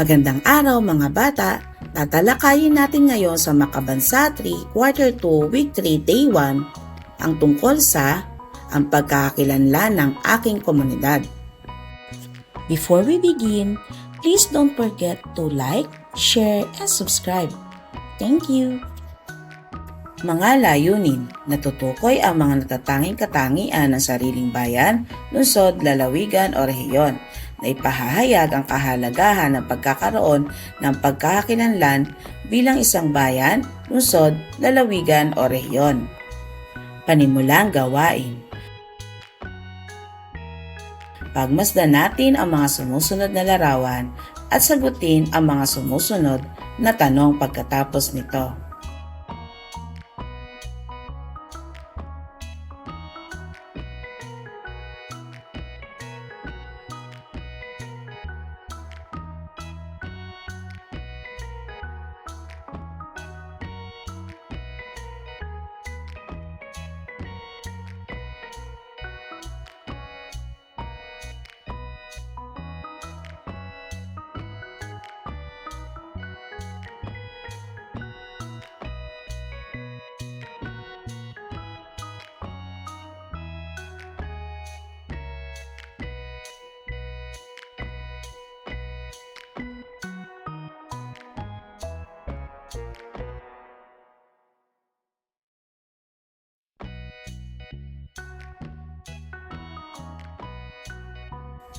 Magandang araw mga bata! Tatalakayin natin ngayon sa Makabansa 3, Quarter 2, Week 3, Day 1 ang tungkol sa ang pagkakakilanlan ng aking komunidad. Before we begin, please don't forget to like, share, and subscribe. Thank you! Mga layunin, natutukoy ang mga natatanging katangian ng sariling bayan, lungsod, lalawigan o rehiyon na ipahahayag ang kahalagahan ng pagkakaroon ng pagkakakilanlan bilang isang bayan, lungsod, lalawigan o rehiyon. Panimulang gawain Pagmasdan natin ang mga sumusunod na larawan at sagutin ang mga sumusunod na tanong pagkatapos nito.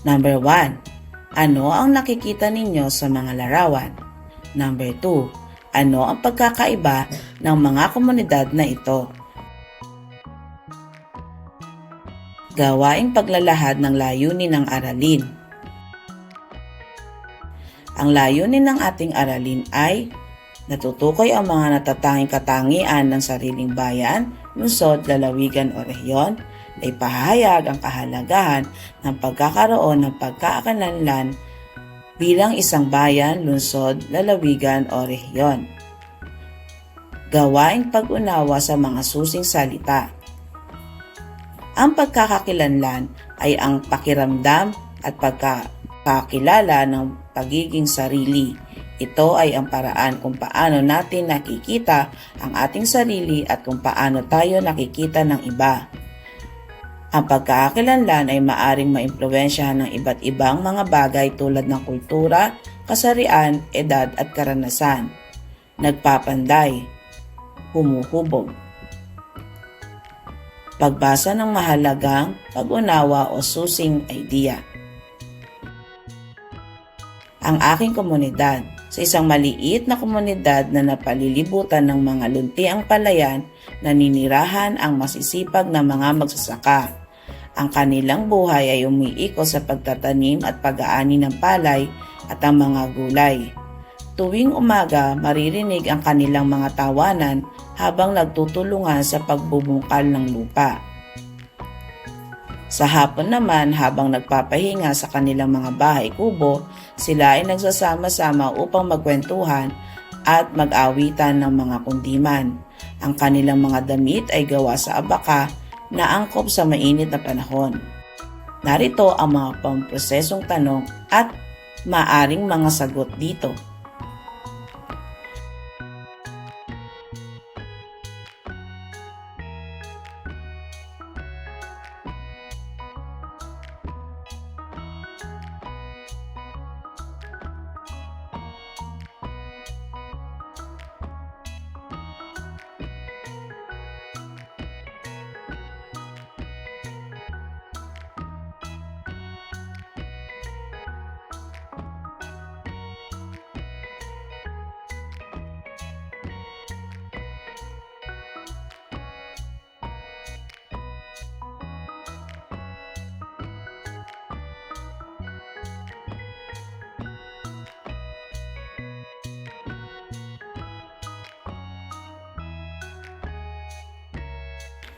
Number 1. Ano ang nakikita ninyo sa mga larawan? Number 2. Ano ang pagkakaiba ng mga komunidad na ito? Gawaing paglalahad ng layunin ng aralin. Ang layunin ng ating aralin ay natutukoy ang mga natatanging katangian ng sariling bayan, lungsod, lalawigan o rehiyon, na ipahayag ang kahalagahan ng pagkakaroon ng pagkakalanlan bilang isang bayan, lungsod, lalawigan o rehiyon. Gawaing pag-unawa sa mga susing salita. Ang pagkakakilanlan ay ang pakiramdam at pagkakakilala ng pagiging sarili. Ito ay ang paraan kung paano natin nakikita ang ating sarili at kung paano tayo nakikita ng iba. Ang pagkakakilanlan ay maaring maimpluwensyahan ng iba't ibang mga bagay tulad ng kultura, kasarian, edad at karanasan. Nagpapanday, humuhubog. Pagbasa ng mahalagang pag-unawa o susing idea. Ang aking komunidad sa isang maliit na komunidad na napalilibutan ng mga luntiang palayan, naninirahan ang masisipag na mga magsasaka. Ang kanilang buhay ay umiikot sa pagtatanim at pag-aani ng palay at ang mga gulay. Tuwing umaga, maririnig ang kanilang mga tawanan habang nagtutulungan sa pagbubungkal ng lupa. Sa hapon naman, habang nagpapahinga sa kanilang mga bahay kubo, sila ay nagsasama-sama upang magkwentuhan at mag-awitan ng mga kundiman. Ang kanilang mga damit ay gawa sa abaka na angkop sa mainit na panahon. Narito ang mga pamprosesong tanong at maaring mga sagot dito.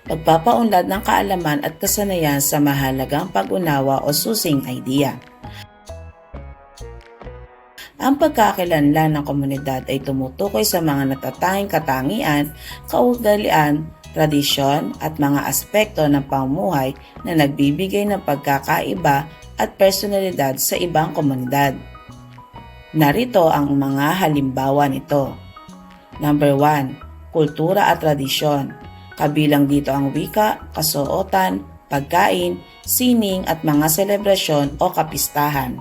Pagpapaunlad ng kaalaman at kasanayan sa mahalagang pag-unawa o susing idea. Ang pagkakalanlan ng komunidad ay tumutukoy sa mga natatanging katangian, kaugalian, tradisyon at mga aspekto ng pamuhay na nagbibigay ng pagkakaiba at personalidad sa ibang komunidad. Narito ang mga halimbawa nito. Number 1. Kultura at tradisyon. Kabilang dito ang wika, kasuotan, pagkain, sining at mga selebrasyon o kapistahan.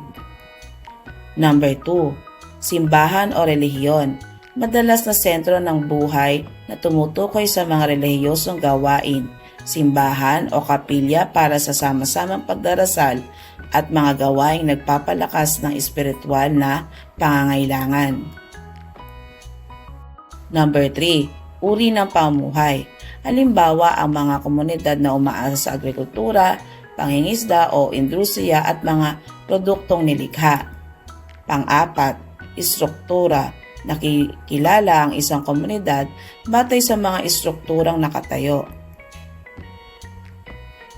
Number 2. Simbahan o relihiyon. Madalas na sentro ng buhay na tumutukoy sa mga relihiyosong gawain, simbahan o kapilya para sa sama-samang pagdarasal at mga gawaing nagpapalakas ng espiritual na pangangailangan. Number 3. Uri ng pamuhay. Halimbawa, ang mga komunidad na umaasa sa agrikultura, pangingisda o industriya at mga produktong nilikha. Pang-apat, istruktura. Nakikilala ang isang komunidad batay sa mga istrukturang nakatayo.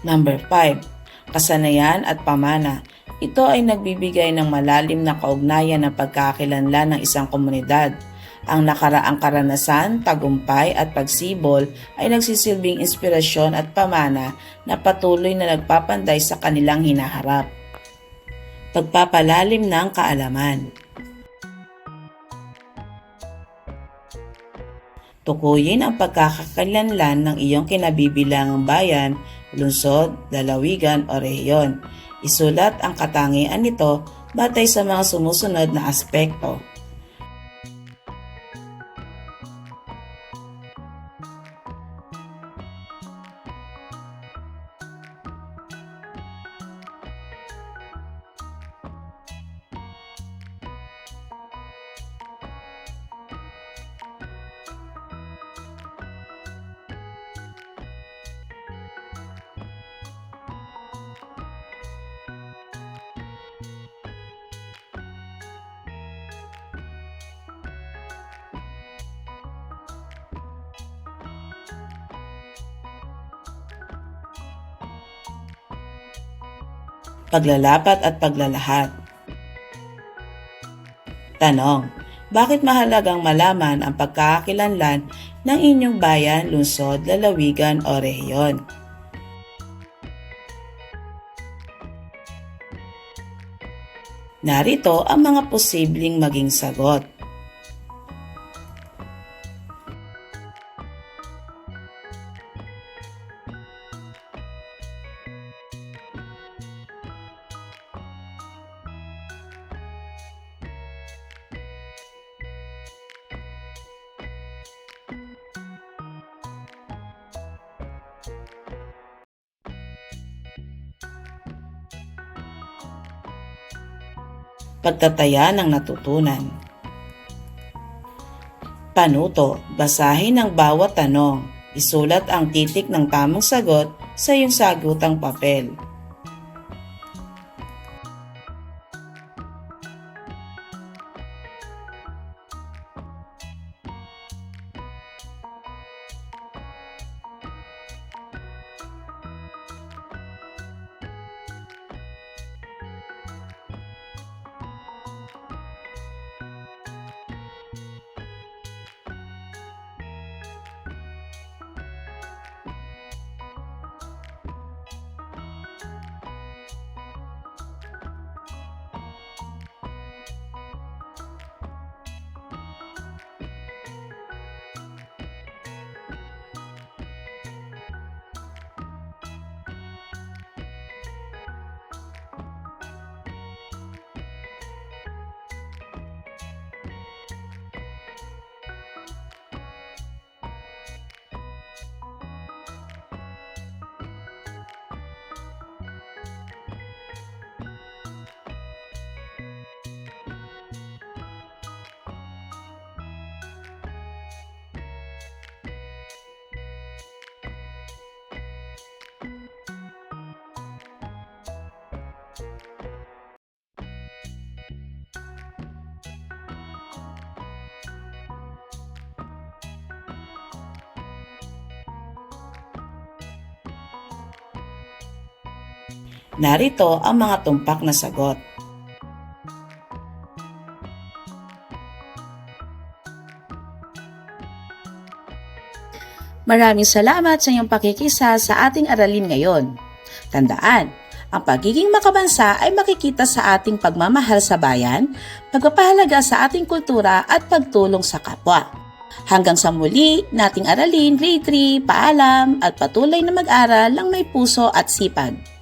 Number 5. Kasanayan at pamana. Ito ay nagbibigay ng malalim na kaugnayan ng pagkakakilanlan ng isang komunidad. Ang nakaraang karanasan, tagumpay at pagsibol ay nagsisilbing inspirasyon at pamana na patuloy na nagpapanday sa kanilang hinaharap. Pagpapalalim ng kaalaman. Tukuyin ang pagkakakilanlan ng iyong kinabibilangang bayan, lungsod, lalawigan o rehiyon. Isulat ang katangian nito batay sa mga sumusunod na aspekto. Paglalapat at paglalahat. Tanong, bakit mahalagang malaman ang pagkakakilanlan ng inyong bayan, lungsod, lalawigan o rehiyon? Narito ang mga posibleng maging sagot. Pagtataya ng natutunan. Panuto, basahin ang bawat tanong. Isulat ang titik ng tamang sagot sa iyong sagutang papel. Narito ang mga tumpak na sagot. Maraming salamat sa iyong pakikisa sa ating aralin ngayon. Tandaan, Ang pagiging makabansa ay makikita sa ating pagmamahal sa bayan, pagpapahalaga sa ating kultura at pagtulong sa kapwa. Hanggang sa muli, nating aralin grade 3, paalam at patuloy na mag-aral lang may puso at sipag.